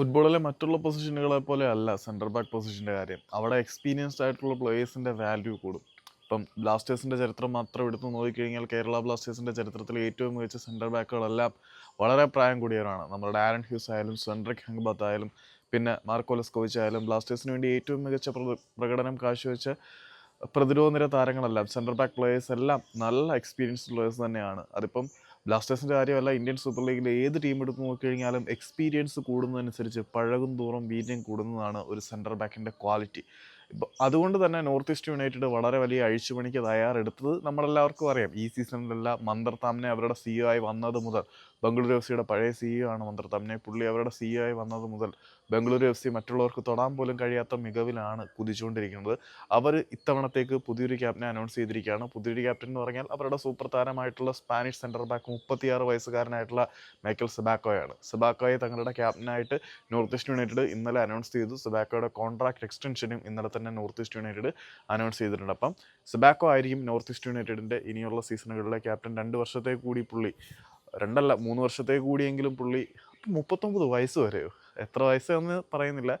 ഫുട്ബോളിലെ മറ്റുള്ള പൊസിഷനുകളെ പോലെ അല്ല സെന്റർ ബാക്ക് പൊസിഷന്റെ കാര്യം. അവിടെ എക്സ്പീരിയൻസ്ഡ് ആയിട്ടുള്ള പ്ലേയേഴ്സിന്റെ വാല്യൂ കൂടും. ഇപ്പം ബ്ലാസ്റ്റേഴ്സിന്റെ ചരിത്രം മാത്രം എടുത്ത് നോക്കിക്കഴിഞ്ഞാൽ കേരള ബ്ലാസ്റ്റേഴ്സിന്റെ ചരിത്രത്തിൽ ഏറ്റവും മികച്ച സെന്റർ ബാക്കുകളെല്ലാം വളരെ പ്രായം കൂടിയവരാണ്. നമ്മുടെ ഡാരൻ ഹ്യൂസ് ആയാലും സെൻട്രിക് ഹെങ്ബത്ത് ആയാലും പിന്നെ മാർക്കോലസ് കോവിച്ച് ആയാലും ബ്ലാസ്റ്റേഴ്സിന് വേണ്ടി ഏറ്റവും മികച്ച പ്ര- പ്രകടനം കാഴ്ചവെച്ച പ്രതിരോധ നിര താരങ്ങളെല്ലാം സെന്റർ ബാക്ക് പ്ലേയേഴ്സ് എല്ലാം നല്ല എക്സ്പീരിയൻസ്ഡ് പ്ലേയേഴ്സ് തന്നെയാണ്. അതിപ്പം ബ്ലാസ്റ്റേഴ്സിന്റെ കാര്യമല്ല ഇന്ത്യൻ സൂപ്പർ ലീഗിൽ ഏത് ടീം എടുത്ത് നോക്കിക്കഴിഞ്ഞാലും എക്സ്പീരിയൻസ് കൂടുന്നതനുസരിച്ച് പഴകും തോറും വീര്യം കൂടുന്നതാണ് ഒരു സെന്റർ ബാക്കിന്റെ ക്വാളിറ്റി അതുകൊണ്ട് തന്നെ നോർത്ത് ഈസ്റ്റ് യുണൈറ്റഡ് വളരെ വലിയ അഴിച്ചുപണിക്ക് തയ്യാറെടുത്തത് നമ്മളെല്ലാവർക്കും അറിയാം. ഈ സീസണിലല്ല മന്ദർ താമ്നെ അവരുടെ സിഇഒ ആയി വന്നത് മുതൽ ബംഗളൂരു എഫ് സിയുടെ പഴയ സിഇഒ ആണ് മന്ദർ താമ്നെ. പുള്ളി അവരുടെ സിഇഒ ആയി വന്നത് മുതൽ ബംഗളൂരു എഫ് സി മറ്റുള്ളവർക്ക് തൊടാൻ പോലും കഴിയാത്ത മികവിലാണ് കുതിച്ചുകൊണ്ടിരിക്കുന്നത്. അവർ ഇത്തവണത്തേക്ക് പുതിയൊരു ക്യാപ്റ്റനെ അനൗൺസ് ചെയ്തിരിക്കുകയാണ്. പുതിയൊരു ക്യാപ്റ്റൻ എന്ന് പറഞ്ഞാൽ അവരുടെ സൂപ്പർ താരമായിട്ടുള്ള സ്പാനിഷ് സെന്റർ ബാക്ക് മുപ്പത്തിയാറ് വയസ്സുകാരനായിട്ടുള്ള മൈക്കൽ സെബാക്കോയാണ് സെബാക്കോയെ തങ്ങളുടെ ക്യാപ്റ്റനായിട്ട് നോർത്ത് ഈസ്റ്റ് യുണൈറ്റഡ് ഇന്നലെ അനൗൺസ് ചെയ്തു. സെബാക്കോയുടെ കോൺട്രാക്ട് എക്സ്റ്റൻഷനും ഇന്നലെ തന്നെ നോർത്ത് ഈസ്റ്റ് യുണൈറ്റഡ് അനൗൺസ് ചെയ്തിട്ടുണ്ട്. അപ്പം സെബാക്കോ ആയിരിക്കും നോർത്ത് ഈസ്റ്റ് യുണൈറ്റഡിന്റെ ഇനിയുള്ള സീസണുകളിലെ ക്യാപ്റ്റൻ. രണ്ട് വർഷത്തെ കൂടി പുള്ളി രണ്ടല്ല മൂന്ന് വർഷത്തെ കൂടിയെങ്കിലും പുള്ളി മുപ്പത്തൊമ്പത് വയസ്സ് വരെയോ? എത്ര വയസ്സെന്ന് പറയുന്നില്ല.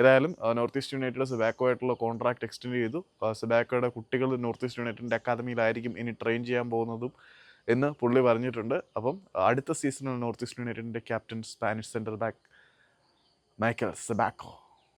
ഏതായാലും നോർത്ത് ഈസ്റ്റ് യുണൈറ്റഡ് സെബാക്കോ ആയിട്ടുള്ള കോൺട്രാക്ട് എക്സ്റ്റെൻഡ് ചെയ്തു. സെബാക്കോയുടെ കുട്ടികൾ നോർത്ത് ഈസ്റ്റ് യുണൈറ്റഡിന്റെ അക്കാദമിയിലായിരിക്കും ഇനി ട്രെയിൻ ചെയ്യാൻ പോകുന്നതും എന്ന് പുള്ളി പറഞ്ഞിട്ടുണ്ട്. അപ്പം അടുത്ത സീസണിൽ നോർത്ത് ഈസ്റ്റ് യുണൈറ്റഡിന്റെ captain Spanish centre back Michael Zabaco.